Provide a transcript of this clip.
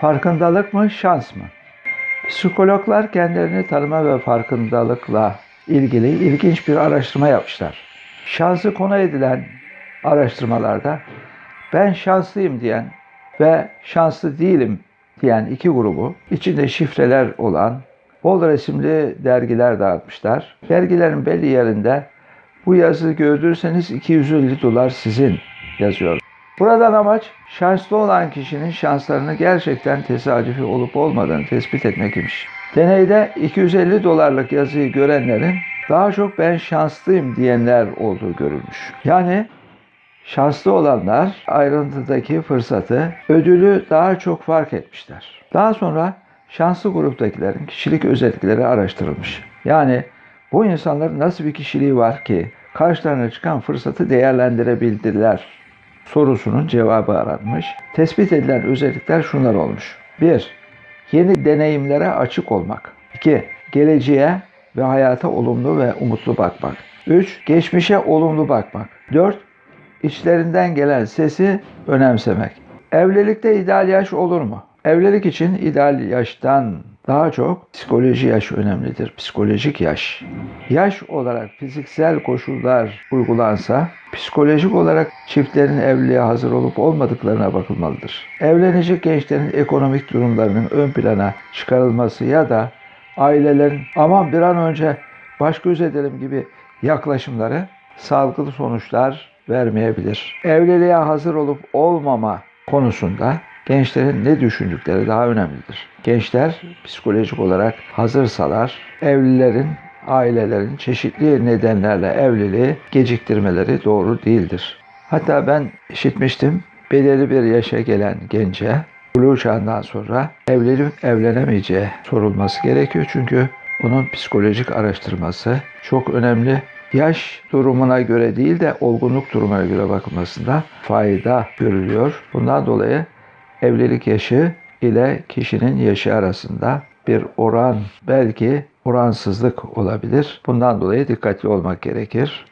Farkındalık mı, şans mı? Psikologlar kendilerini tanıma ve farkındalıkla ilgili ilginç bir araştırma yapmışlar. Şansı konu edilen araştırmalarda ben şanslıyım diyen ve şanslı değilim diyen iki grubu içinde şifreler olan bol resimli dergiler dağıtmışlar. Dergilerin belli yerinde bu yazı gördürseniz 250 dolar sizin yazıyor. Buradan amaç şanslı olan kişinin şanslarını gerçekten tesadüfi olup olmadığını tespit etmek imiş. Deneyde 250 dolarlık yazıyı görenlerin daha çok ben şanslıyım diyenler olduğu görülmüş. Yani şanslı olanlar ayrıntıdaki fırsatı, ödülü daha çok fark etmişler. Daha sonra şanslı gruptakilerin kişilik özellikleri araştırılmış. Yani bu insanların nasıl bir kişiliği var ki karşılarına çıkan fırsatı değerlendirebildiler sorusunun cevabı aranmış. Tespit edilen özellikler şunlar olmuş. 1. Yeni deneyimlere açık olmak. 2. Geleceğe ve hayata olumlu ve umutlu bakmak. 3. Geçmişe olumlu bakmak. 4. İçlerinden gelen sesi önemsemek. Evlilikte ideal yaş olur mu? Evlilik için ideal yaştan daha çok psikoloji yaş önemlidir. Psikolojik yaş. Yaş olarak fiziksel koşullar uygulansa psikolojik olarak çiftlerin evliliğe hazır olup olmadıklarına bakılmalıdır. Evlenecek gençlerin ekonomik durumlarının ön plana çıkarılması ya da ailelerin aman bir an önce baş göz edelim gibi yaklaşımları sağlıklı sonuçlar vermeyebilir. Evliliğe hazır olup olmama konusunda gençlerin ne düşündükleri daha önemlidir. Gençler psikolojik olarak hazırsalar evlilerin, ailelerin çeşitli nedenlerle evliliği geciktirmeleri doğru değildir. Hatta ben işitmiştim belirli bir yaşa gelen gence Blue çağından sonra evlenip evlenemeyeceği sorulması gerekiyor. Çünkü onun psikolojik araştırması çok önemli. Yaş durumuna göre değil de olgunluk durumuna göre bakılmasında fayda görülüyor. Bundan dolayı evlilik yaşı ile kişinin yaşı arasında bir oran belki oransızlık olabilir. Bundan dolayı dikkatli olmak gerekir.